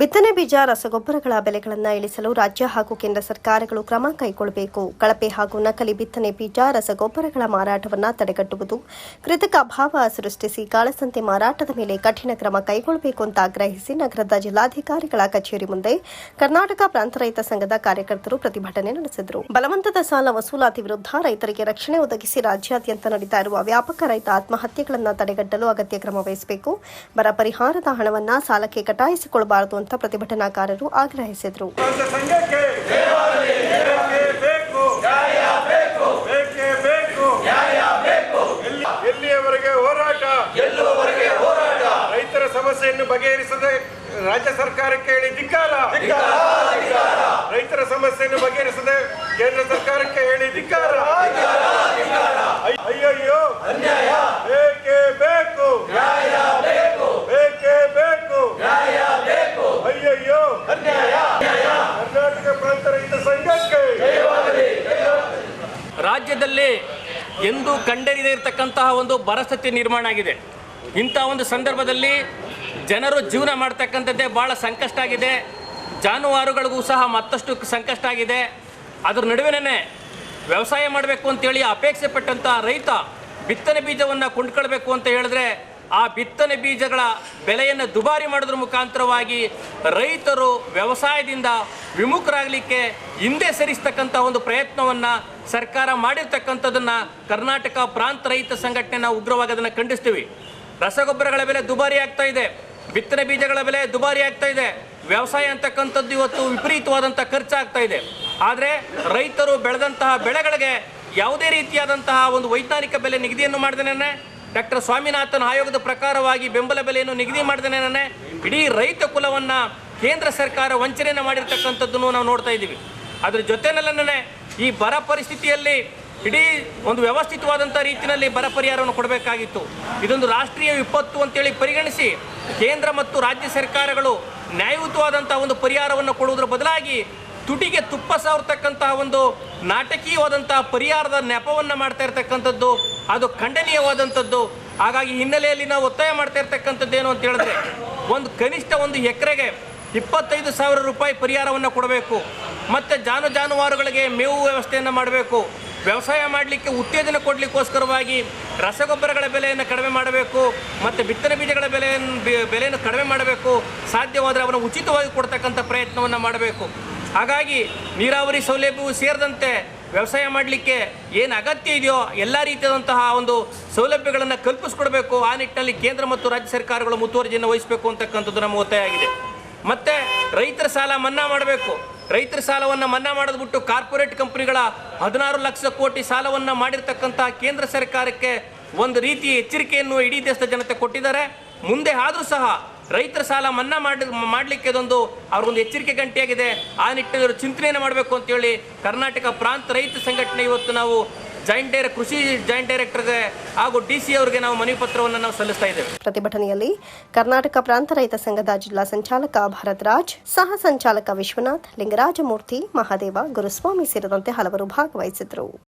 ಬಿತ್ತನೆ ಬೀಜ, ರಸಗೊಬ್ಬರಗಳ ಬೆಲೆಗಳನ್ನು ಇಳಿಸಲು ರಾಜ್ಯ ಹಾಗೂ ಕೇಂದ್ರ ಸರ್ಕಾರಗಳು ಕ್ರಮ ಕೈಗೊಳ್ಳಬೇಕು. ಕಳಪೆ ಹಾಗೂ ನಕಲಿ ಬಿತ್ತನೆ ಬೀಜ, ರಸಗೊಬ್ಬರಗಳ ಮಾರಾಟವನ್ನು ತಡೆಗಟ್ಟುವುದು ಕೃತಕ ಅಭಾವ ಸೃಷ್ಟಿಸಿ ಕಾಳಸಂತೆ ಮಾರಾಟದ ಮೇಲೆ ಕಠಿಣ ಕ್ರಮ ಕೈಗೊಳ್ಳಬೇಕು ಅಂತ ಆಗ್ರಹಿಸಿ ನಗರದ ಜಿಲ್ಲಾಧಿಕಾರಿಗಳ ಕಚೇರಿ ಮುಂದೆ ಕರ್ನಾಟಕ ಪ್ರಾಂತ ರೈತ ಸಂಘದ ಕಾರ್ಯಕರ್ತರು ಪ್ರತಿಭಟನೆ ನಡೆಸಿದರು. ಬಲವಂತದ ಸಾಲ ವಸೂಲಾತಿ ವಿರುದ್ಧ ರೈತರಿಗೆ ರಕ್ಷಣೆ ಒದಗಿಸಿ ರಾಜ್ಯಾದ್ಯಂತ ನಡೀತಾ ಇರುವ ವ್ಯಾಪಕ ರೈತ ಆತ್ಮಹತ್ಯೆಗಳನ್ನು ತಡೆಗಟ್ಟಲು ಅಗತ್ಯ ಕ್ರಮ ವಹಿಸಬೇಕು. ಬರ ಪರಿಹಾರದ ಹಣವನ್ನು ಸಾಲಕ್ಕೆ ಕಟಾಯಿಸಿಕೊಳ್ಳಬಾರದು ಅಂತ ಪ್ರತಿಭಟನಾಕಾರರು ಆಗ್ರಹಿಸಿದರು. ರೈತರ ಸಮಸ್ಯೆಯನ್ನು ಬಗೆಹರಿಸದೆ ರಾಜ್ಯ ಸರ್ಕಾರಕ್ಕೆ ಹೇಳಿ ಧಿಕ್ಕಾರ? ರೈತರ ಸಮಸ್ಯೆಯನ್ನು ಬಗೆಹರಿಸದೆ ಕೇಂದ್ರ ಸರ್ಕಾರಕ್ಕೆ ಹೇಳಿ ಧಿಕ್ಕಾರ? ಅಯ್- ರಾಜ್ಯದಲ್ಲಿ ಎಂದು ಕಂಡರಿದೇ ಇರತಕ್ಕಂತಹ ಒಂದು ಬರಸ್ಥಿತಿ ನಿರ್ಮಾಣ ಆಗಿದೆ. ಇಂಥ ಒಂದು ಸಂದರ್ಭದಲ್ಲಿ ಜನರು ಜೀವನ ಮಾಡ್ತಕ್ಕಂಥದ್ದೇ ಭಾಳ ಸಂಕಷ್ಟ ಆಗಿದೆ. ಜಾನುವಾರುಗಳಿಗೂ ಸಹ ಮತ್ತಷ್ಟು ಸಂಕಷ್ಟ ಆಗಿದೆ. ಅದ್ರ ನಡುವೆನೇ ವ್ಯವಸಾಯ ಮಾಡಬೇಕು ಅಂತೇಳಿ ಅಪೇಕ್ಷೆ ಪಟ್ಟಂಥ ರೈತ ಬಿತ್ತನೆ ಬೀಜವನ್ನು ಕೊಂಡ್ಕೊಳ್ಬೇಕು ಅಂತ ಹೇಳಿದ್ರೆ ಆ ಬಿತ್ತನೆ ಬೀಜಗಳ ಬೆಲೆಯನ್ನು ದುಬಾರಿ ಮಾಡೋದ್ರ ಮುಖಾಂತರವಾಗಿ ರೈತರು ವ್ಯವಸಾಯದಿಂದ ವಿಮುಖರಾಗಲಿಕ್ಕೆ ಹಿಂದೆ ಸರಿಸ್ತಕ್ಕಂಥ ಒಂದು ಪ್ರಯತ್ನವನ್ನು ಸರ್ಕಾರ ಮಾಡಿರ್ತಕ್ಕಂಥದ್ದನ್ನು ಕರ್ನಾಟಕ ಪ್ರಾಂತ ರೈತ ಸಂಘಟನೆ ನಾವು ಉಗ್ರವಾಗಿ ಅದನ್ನು ಖಂಡಿಸ್ತೀವಿ. ರಸಗೊಬ್ಬರಗಳ ಬೆಲೆ ದುಬಾರಿ ಆಗ್ತಾ ಇದೆ. ಬಿತ್ತನೆ ಬೀಜಗಳ ಬೆಲೆ ದುಬಾರಿ ಆಗ್ತಾ ಇದೆ. ವ್ಯವಸಾಯ ಅಂತಕ್ಕಂಥದ್ದು ಇವತ್ತು ವಿಪರೀತವಾದಂಥ ಖರ್ಚಾಗ್ತಾ ಇದೆ. ಆದರೆ ರೈತರು ಬೆಳೆದಂತಹ ಬೆಳೆಗಳಿಗೆ ಯಾವುದೇ ರೀತಿಯಾದಂತಹ ಒಂದು ವೈಜ್ಞಾನಿಕ ಬೆಲೆ ನಿಗದಿಯನ್ನು ಮಾಡಿದೇನೆ ಡಾಕ್ಟರ್ ಸ್ವಾಮಿನಾಥನ್ ಆಯೋಗದ ಪ್ರಕಾರವಾಗಿ ಬೆಂಬಲ ಬೆಲೆಯನ್ನು ನಿಗದಿ ಮಾಡಿದೇನೆ ಇಡೀ ರೈತ ಕುಲವನ್ನು ಕೇಂದ್ರ ಸರ್ಕಾರ ವಂಚನೆಯನ್ನು ಮಾಡಿರ್ತಕ್ಕಂಥದ್ದನ್ನು ನಾವು ನೋಡ್ತಾ ಇದ್ದೀವಿ. ಅದ್ರ ಜೊತೆನಲ್ಲೇ ಈ ಬರ ಪರಿಸ್ಥಿತಿಯಲ್ಲಿ ಇಡೀ ಒಂದು ವ್ಯವಸ್ಥಿತವಾದಂಥ ರೀತಿಯಲ್ಲಿ ಬರ ಪರಿಹಾರವನ್ನು ಕೊಡಬೇಕಾಗಿತ್ತು. ಇದೊಂದು ರಾಷ್ಟ್ರೀಯ ವಿಪತ್ತು ಅಂತೇಳಿ ಪರಿಗಣಿಸಿ ಕೇಂದ್ರ ಮತ್ತು ರಾಜ್ಯ ಸರ್ಕಾರಗಳು ನ್ಯಾಯಯುತವಾದಂಥ ಒಂದು ಪರಿಹಾರವನ್ನು ಕೊಡುವುದರ ಬದಲಾಗಿ ತುಟಿಗೆ ತುಪ್ಪ ಸಾವಿರ್ತಕ್ಕಂತಹ ಒಂದು ನಾಟಕೀಯವಾದಂತಹ ಪರಿಹಾರದ ನೆಪವನ್ನು ಮಾಡ್ತಾ ಇರ್ತಕ್ಕಂಥದ್ದು, ಅದು ಖಂಡನೀಯವಾದಂಥದ್ದು. ಹಾಗಾಗಿ ಹಿನ್ನೆಲೆಯಲ್ಲಿ ನಾವು ಒತ್ತಾಯ ಮಾಡ್ತಾ ಇರ್ತಕ್ಕಂಥದ್ದು ಏನು ಅಂತ ಹೇಳಿದ್ರೆ, ಒಂದು ಕನಿಷ್ಠ ಒಂದು ಎಕರೆಗೆ ಇಪ್ಪತ್ತೈದು ಸಾವಿರ ರೂಪಾಯಿ ಪರಿಹಾರವನ್ನು ಕೊಡಬೇಕು. ಮತ್ತು ಜಾನು ಜಾನುವಾರುಗಳಿಗೆ ಮೇವು ವ್ಯವಸ್ಥೆಯನ್ನು ಮಾಡಬೇಕು. ವ್ಯವಸಾಯ ಮಾಡಲಿಕ್ಕೆ ಉತ್ತೇಜನ ಕೊಡಲಿಕ್ಕೋಸ್ಕರವಾಗಿ ರಸಗೊಬ್ಬರಗಳ ಬೆಲೆಯನ್ನು ಕಡಿಮೆ ಮಾಡಬೇಕು. ಮತ್ತು ಬಿತ್ತನೆ ಬೀಜಗಳ ಬೆಲೆಯನ್ನು ಬೆಲೆಯನ್ನು ಕಡಿಮೆ ಮಾಡಬೇಕು. ಸಾಧ್ಯವಾದರೆ ಅವನು ಉಚಿತವಾಗಿ ಕೊಡ್ತಕ್ಕಂಥ ಪ್ರಯತ್ನವನ್ನು ಮಾಡಬೇಕು. ಹಾಗಾಗಿ ನೀರಾವರಿ ಸೌಲಭ್ಯವು ಸೇರಿದಂತೆ ವ್ಯವಸಾಯ ಮಾಡಲಿಕ್ಕೆ ಏನು ಅಗತ್ಯ ಇದೆಯೋ ಎಲ್ಲ ರೀತಿಯಾದಂತಹ ಒಂದು ಸೌಲಭ್ಯಗಳನ್ನು ಕಲ್ಪಿಸ್ಕೊಡ್ಬೇಕು. ಆ ನಿಟ್ಟಿನಲ್ಲಿ ಕೇಂದ್ರ ಮತ್ತು ರಾಜ್ಯ ಸರ್ಕಾರಗಳು ಮುತುವರ್ಜಿಯನ್ನು ವಹಿಸಬೇಕು ಅಂತಕ್ಕಂಥದ್ದು ನಮ್ಮ ಒತ್ತಾಯಾಗಿದೆ ಮತ್ತು ರೈತರ ಸಾಲ ಮನ್ನಾ ಮಾಡಬೇಕು. ರೈತರ ಸಾಲವನ್ನು ಮನ್ನಾ ಮಾಡೋದು ಬಿಟ್ಟು ಕಾರ್ಪೊರೇಟ್ ಕಂಪನಿಗಳ ಹದಿನಾರು ಲಕ್ಷ ಕೋಟಿ ಸಾಲವನ್ನು ಮಾಡಿರ್ತಕ್ಕಂಥ ಕೇಂದ್ರ ಸರ್ಕಾರಕ್ಕೆ ಒಂದು ರೀತಿ ಎಚ್ಚರಿಕೆಯನ್ನು ಇಡೀ ದೇಶದ ಜನತೆ ಕೊಟ್ಟಿದ್ದಾರೆ. ಮುಂದೆ ಆದರೂ ಸಹ ರೈತರ ಸಾಲ ಮನ್ನಾ ಮಾಡಿ ಮಾಡಲಿಕ್ಕೆ ಇದೊಂದು ಅವ್ರಿಗೊಂದು ಎಚ್ಚರಿಕೆ ಗಂಟೆಯಾಗಿದೆ. ಆ ನಿಟ್ಟಿನಲ್ಲಿ ಚಿಂತನೆಯನ್ನು ಮಾಡಬೇಕು ಅಂತೇಳಿ ಕರ್ನಾಟಕ ಪ್ರಾಂತ ರೈತ ಸಂಘಟನೆ ಇವತ್ತು ನಾವು ಜಾಯಿಂಟ್ ಡೈರೆ ಕೃಷಿ ಜಾಯಿಂಟ್ ಡೈರೆಕ್ಟರ್ಗೆ ಹಾಗೂ ಡಿ ಸಿ ಅವರಿಗೆ ನಾವು ಮನವಿ ಪತ್ರವನ್ನು ನಾವು ಸಲ್ಲಿಸ್ತಾ ಇದ್ದೇವೆ. ಪ್ರತಿಭಟನೆಯಲ್ಲಿ ಕರ್ನಾಟಕ ಪ್ರಾಂತ ರೈತ ಸಂಘದ ಜಿಲ್ಲಾ ಸಂಚಾಲಕ ಭರತ್ ರಾಜ್, ಸಹ ಸಂಚಾಲಕ ವಿಶ್ವನಾಥ್, ಲಿಂಗರಾಜಮೂರ್ತಿ, ಮಹಾದೇವ, ಗುರುಸ್ವಾಮಿ ಸೇರಿದಂತೆ ಹಲವರು ಭಾಗವಹಿಸಿದರು